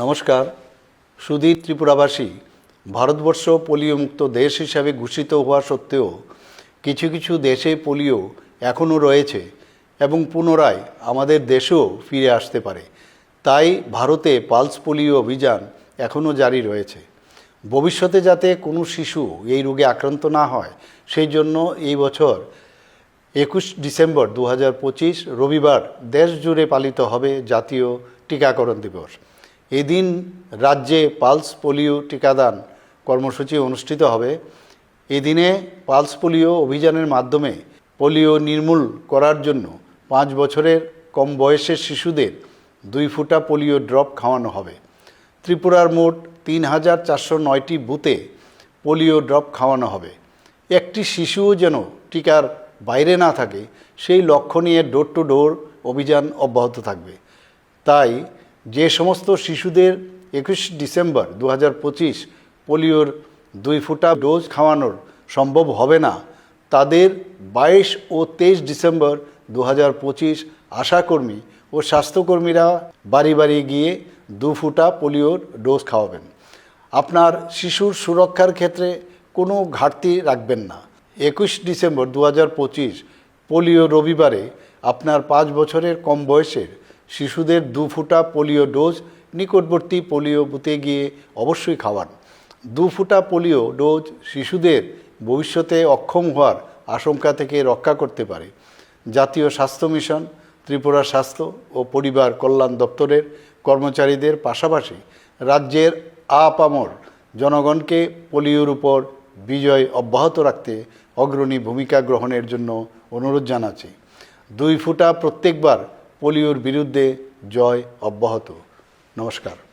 নমস্কার। সুধীর ত্রিপুরাবাসী, ভারতবর্ষ পোলিওমুক্ত দেশ হিসাবে ঘোষিত হওয়া সত্ত্বেও কিছু কিছু দেশে পোলিও এখনও রয়েছে এবং পুনরায় আমাদের দেশেও ফিরে আসতে পারে। তাই ভারতে পালস পোলিও অভিযান এখনও জারি রয়েছে। ভবিষ্যতে যাতে কোনো শিশু এই রোগে আক্রান্ত না হয়, সেই জন্য এই বছর একুশ ডিসেম্বর দু হাজার পঁচিশ রবিবার দেশ জুড়ে পালিত হবে জাতীয় টিকাকরণ দিবস। এদিন রাজ্যে পালস পোলিও টিকাদান কর্মসূচি অনুষ্ঠিত হবে। এদিনে পালস পোলিও অভিযানের মাধ্যমে পোলিও নির্মূল করার জন্য পাঁচ বছরের কম বয়সের শিশুদের দুই ফুটা পোলিও ড্রপ খাওয়ানো হবে। ত্রিপুরার মোট তিন হাজার চারশো নয়টি বুথে পোলিও ড্রপ খাওয়ানো হবে। একটি শিশুও যেন টিকার বাইরে না থাকে, সেই লক্ষ্য নিয়ে ডোর টু ডোর অভিযান অব্যাহত থাকবে। তাই যে সমস্ত শিশুদের একুশ ডিসেম্বর দু পোলিওর দুই ফুটা ডোজ খাওয়ানোর সম্ভব হবে না, তাদের বাইশ ও তেইশ ডিসেম্বর দু হাজার পঁচিশ আশাকর্মী ও স্বাস্থ্যকর্মীরা বাড়ি বাড়ি গিয়ে দু ফুটা পোলিওর ডোজ খাওয়াবেন। আপনার শিশুর সুরক্ষার ক্ষেত্রে কোনো ঘাটতি রাখবেন না। একুশ ডিসেম্বর দু পোলিও রবিবারে আপনার পাঁচ বছরের কম বয়সের শিশুদের দু ফুটা পোলিও ডোজ, নিকটবর্তী পোলিও বুথে গিয়ে অবশ্যই খাওয়ান। দু ফুটা পোলিও ডোজ শিশুদের ভবিষ্যতে অক্ষম হওয়ার আশঙ্কা থেকে রক্ষা করতে পারে। জাতীয় স্বাস্থ্য মিশন, ত্রিপুরা স্বাস্থ্য ও পরিবার কল্যাণ দপ্তরের কর্মচারীদের পাশাপাশি রাজ্যের আপামর জনগণকে পোলিওর উপর বিজয় অব্যাহত রাখতে অগ্রণী ভূমিকা গ্রহণের জন্য অনুরোধ জানাচ্ছি। দুই ফুটা প্রত্যেকবার পোলিওর বিরুদ্ধে জয় অব্যাহত। নমস্কার।